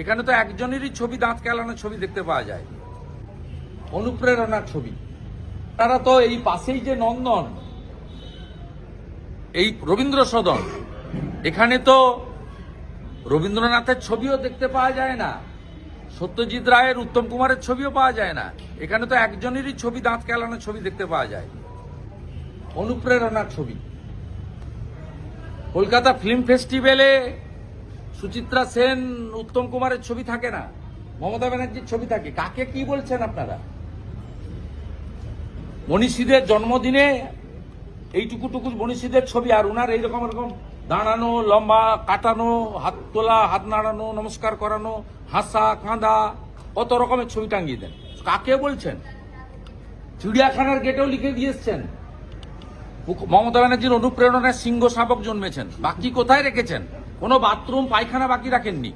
এখানে তো একজনেরই ছবি, দাঁত কেলানোর ছবি দেখতে পাওয়া যায়। অনুপ্রেরণার ছবি। তারা তো এই পাশেই যে নন্দন, এই রবীন্দ্র সদন এখানে তো রবীন্দ্রনাথের ছবিও দেখতে পাওয়া যায় না, সত্যজিৎ রায়ের, উত্তম কুমারের ছবিও পাওয়া যায় না। এখানে তো একজনেরই ছবি, দাঁত কেলানোর ছবি দেখতে পাওয়া যায়। অনুপ্রেরণার ছবি। কলকাতা ফিল্ম ফেস্টিভ্যালে সুচিত্রা সেন, উত্তম কুমারের ছবি থাকে না। মমতা ব্যানার্জির ছবি থাকে। কাকে কি বলছেন আপনারা? মনীষীদের জন্মদিনে এইটুকু টুকু মনীষীদের ছবি আর উনার এইরকম এরকম দাঁড়ানো, লম্বা কাটানো, হাত তোলা, হাত নাড়ানো, নমস্কার করানো, হাসা, কাঁদা, কত রকমের ছবি টাঙ্গিয়ে দেন। কাকে বলছেন? চিড়িয়াখানার গেটেও লিখে দিয়েছেন মমতা ব্যানার্জির অনুপ্রেরণায় সিংহ শাবক জন্মেছেন। বাকি কোথায় রেখেছেন? কোনো বাথরুম পায়খানা বাকি রাখেননি।